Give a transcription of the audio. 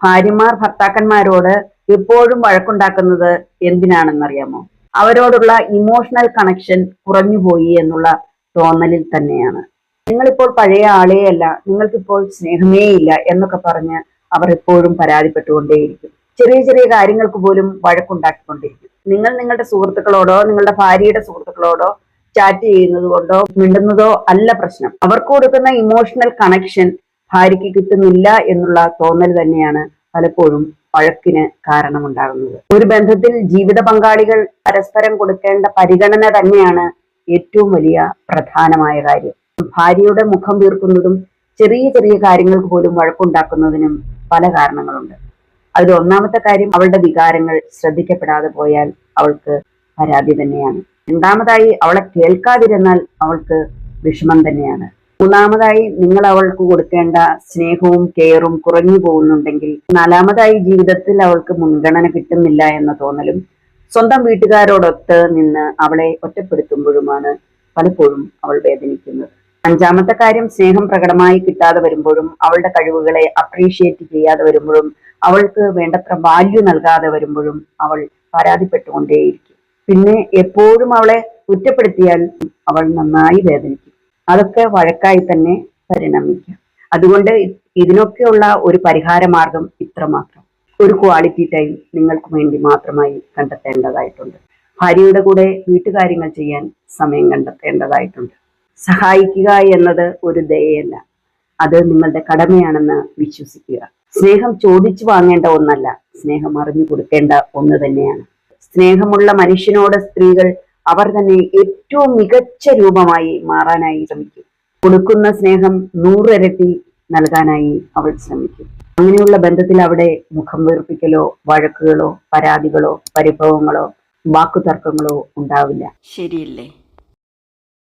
ഭാര്യമാർ ഭർത്താക്കന്മാരോട് എപ്പോഴും വഴക്കുണ്ടാക്കുന്നത് എന്തിനാണെന്നറിയാമോ? അവരോടുള്ള ഇമോഷണൽ കണക്ഷൻ കുറഞ്ഞുപോയി എന്നുള്ള തോന്നലിൽ തന്നെയാണ്. നിങ്ങളിപ്പോൾ പഴയ ആളെയല്ല നിങ്ങൾക്കിപ്പോൾ സ്നേഹമേ ഇല്ല എന്നൊക്കെ പറഞ്ഞ് അവർ എപ്പോഴും പരാതിപ്പെട്ടുകൊണ്ടേയിരിക്കും. ചെറിയ ചെറിയ കാര്യങ്ങൾക്ക് പോലും വഴക്കുണ്ടാക്കിക്കൊണ്ടിരിക്കും നിങ്ങൾ നിങ്ങളുടെ സുഹൃത്തുക്കളോടോ നിങ്ങളുടെ ഭാര്യയുടെ സുഹൃത്തുക്കളോടോ ചാറ്റ് ചെയ്യുന്നത് കൊണ്ടോ മിണ്ടുന്നതോ അല്ല പ്രശ്നം. അവർക്ക് കൊടുക്കുന്ന ഇമോഷണൽ കണക്ഷൻ ഭാര്യയ്ക്ക് കിട്ടുന്നില്ല എന്നുള്ള തോന്നൽ തന്നെയാണ് പലപ്പോഴും വഴക്കിന് കാരണമുണ്ടാകുന്നത്. ഒരു ബന്ധത്തിൽ ജീവിത പങ്കാളികൾ പരസ്പരം കൊടുക്കേണ്ട പരിഗണന തന്നെയാണ് ഏറ്റവും വലിയ പ്രധാനമായ കാര്യം. ഭാര്യയുടെ മുഖം വീർക്കുന്നതും ചെറിയ ചെറിയ കാര്യങ്ങൾക്ക് പോലും വഴക്കുണ്ടാക്കുന്നതിനും പല കാരണങ്ങളുണ്ട്. അതിൽ ഒന്നാമത്തെ കാര്യം അവളുടെ വികാരങ്ങൾ ശ്രദ്ധിക്കപ്പെടാതെ പോയാൽ അവൾക്ക് പരാതി തന്നെയാണ്. രണ്ടാമതായി അവളെ കേൾക്കാതിരുന്നാൽ അവൾക്ക് വിഷമം തന്നെയാണ്. മൂന്നാമതായി നിങ്ങൾ അവൾക്ക് കൊടുക്കേണ്ട സ്നേഹവും കെയറും കുറഞ്ഞു പോകുന്നുണ്ടെങ്കിൽ നാലാമതായി ജീവിതത്തിൽ അവൾക്ക് മുൻഗണന കിട്ടുന്നില്ല എന്ന തോന്നലും സ്വന്തം വീട്ടുകാരോടൊത്ത് നിന്ന് അവളെ ഒറ്റപ്പെടുത്തുമ്പോഴുമാണ് പലപ്പോഴും അവൾ വേദനിക്കുന്നത്. അഞ്ചാമത്തെ കാര്യം സ്നേഹം പ്രകടമായി കിട്ടാതെ വരുമ്പോഴും അവളുടെ കഴിവുകളെ അപ്രീഷിയേറ്റ് ചെയ്യാതെ വരുമ്പോഴും അവൾക്ക് വേണ്ടത്ര വാല്യൂ നൽകാതെ വരുമ്പോഴും അവൾ പരാതിപ്പെട്ടുകൊണ്ടേയിരിക്കും. പിന്നെ എപ്പോഴും അവളെ കുറ്റപ്പെടുത്തിയാൽ അവൾ നന്നായി വേദനിക്കും. അതൊക്കെ വഴക്കായി തന്നെ പരിണമിക്കാം. അതുകൊണ്ട് ഇതിനൊക്കെയുള്ള ഒരു പരിഹാര മാർഗം ഇത്രമാത്രം ഒരു ക്വാളിറ്റി ടൈം നിങ്ങൾക്ക് വേണ്ടി മാത്രമായി കണ്ടെത്തേണ്ടതായിട്ടുണ്ട്. ഭാര്യയുടെ കൂടെ വീട്ടുകാര്യങ്ങൾ ചെയ്യാൻ സമയം കണ്ടെത്തേണ്ടതായിട്ടുണ്ട്. സഹായിക്കുക എന്നത് ഒരു ദയയല്ല. അത് നിങ്ങളുടെ കടമയാണെന്ന് വിശ്വസിക്കുക. സ്നേഹം ചോദിച്ചു വാങ്ങേണ്ട ഒന്നല്ല സ്നേഹം അറിഞ്ഞു കൊടുക്കേണ്ട ഒന്ന് തന്നെയാണ്. സ്നേഹമുള്ള മനുഷ്യനോട് സ്ത്രീകൾ അവർ തന്നെ ഏറ്റവും മികച്ച രൂപമായി മാറാനായി ശ്രമിക്കും. കൊടുക്കുന്ന സ്നേഹം നൂറിരട്ടി നൽകാനായി അവൾ ശ്രമിക്കും. അങ്ങനെയുള്ള ബന്ധത്തിൽ അവിടെ മുഖം വീർപ്പിക്കലോ വഴക്കുകളോ പരാതികളോ പരിഭവങ്ങളോ വാക്കുതർക്കങ്ങളോ ഉണ്ടാവില്ല. ശരിയല്ലേ?